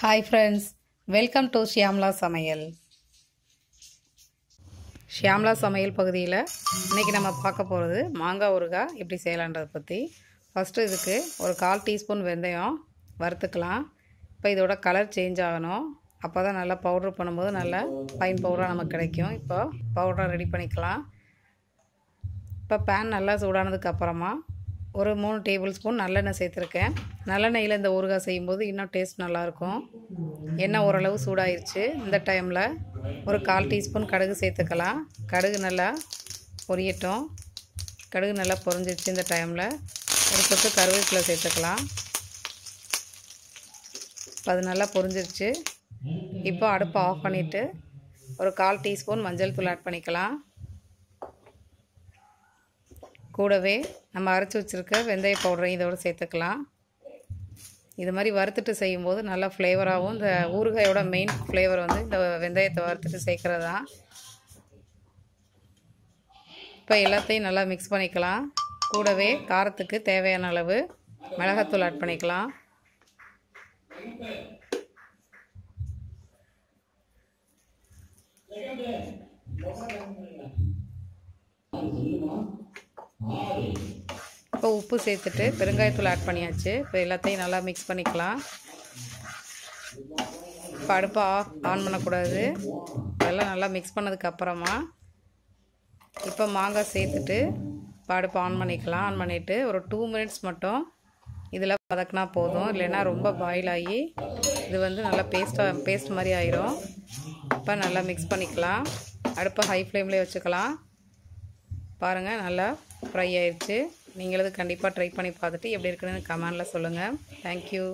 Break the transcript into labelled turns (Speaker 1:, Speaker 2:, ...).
Speaker 1: Hi friends welcome to Shyamala சமையல் ஷியாம்லா சமையல் பகுதியில் இன்றைக்கி நம்ம பார்க்க போகிறது மாங்காய் ஊறுகாய் எப்படி செய்யலான்றதை பற்றி ஃபஸ்ட்டு இதுக்கு ஒரு கால் டீஸ்பூன் வெந்தயம் வறுத்துக்கலாம். இப்போ இதோட கலர் சேஞ்ச் ஆகணும். அப்போ தான் நல்லா பவுட்ரு பண்ணும்போது நல்லா ஃபைன் பவுடராக நமக்கு கிடைக்கும். இப்போ பவுடரை ரெடி பண்ணிக்கலாம். இப்போ பேன் நல்லா சூடானதுக்கு அப்புறமா ஒரு மூணு டேபிள் ஸ்பூன் நல்லெண்ணெய் சேர்த்துருக்கேன். நல்லெண்ணெயில் இந்த ஊறுகாய் செய்யும்போது இன்னும் டேஸ்ட் நல்லாயிருக்கும். எண்ணெய் ஓரளவு சூடாயிருச்சு. இந்த டைமில் ஒரு கால் டீஸ்பூன் கடுகு சேர்த்துக்கலாம். கடுகு நல்லா பொரியட்டும். கடுகு நல்லா பொரிஞ்சிருச்சு இந்த டைமில் ஒரு கொத்து கருவேப்பிலை சேர்த்துக்கலாம். இப்போ அது நல்லா பொரிஞ்சிருச்சு. இப்போ அடுப்பை ஆஃப் பண்ணிவிட்டு ஒரு கால் டீஸ்பூன் மஞ்சள் தூள் ஆட் பண்ணிக்கலாம். கூடவே நம்ம அரைச்சி வச்சுருக்க வெந்தய பவுடரையும் இதோடு சேர்த்துக்கலாம். இது மாதிரி வறுத்துட்டு செய்யும்போது நல்லா ஃப்ளேவராகவும் இந்த ஊறுகாயோட மெயின் ஃப்ளேவர் வந்து இந்த வெந்தயத்தை வறுத்துட்டு சேர்க்குறது. தான் இப்போ எல்லாத்தையும் நல்லா மிக்ஸ் பண்ணிக்கலாம். கூடவே காரத்துக்கு தேவையான அளவு மிளகாத்தூள் ஆட் பண்ணிக்கலாம். இப்போ உப்பு சேர்த்துட்டு பெருங்காயத்தூள் ஆட் பண்ணியாச்சு. இப்போ எல்லாத்தையும் நல்லா மிக்ஸ் பண்ணிக்கலாம். இப்போ அடுப்பை ஆஃப் ஆன் பண்ணக்கூடாது. எல்லாம் நல்லா மிக்ஸ் பண்ணதுக்கப்புறமா இப்போ மாங்காய் சேர்த்துட்டு இப்போ அடுப்பை ஆன் பண்ணிக்கலாம். ஆன் பண்ணிவிட்டு ஒரு டூ மினிட்ஸ் மட்டும் இதில் வதக்கினா போதும். இல்லைன்னா ரொம்ப பாயில் ஆகி இது வந்து நல்லா பேஸ்ட்டாக பேஸ்ட் மாதிரி ஆயிரும். இப்போ நல்லா மிக்ஸ் பண்ணிக்கலாம். அடுப்பை ஹை ஃப்ளேம்லேயே வச்சுக்கலாம். பாருங்கள் நல்லா ஃப்ரை ஆயிடுச்சு நீங்களது கண்டிப்பாக ட்ரை பண்ணி பார்த்துட்டு எப்படி இருக்குன்னு கமெண்டில் சொல்லுங்கள் தேங்க்யூ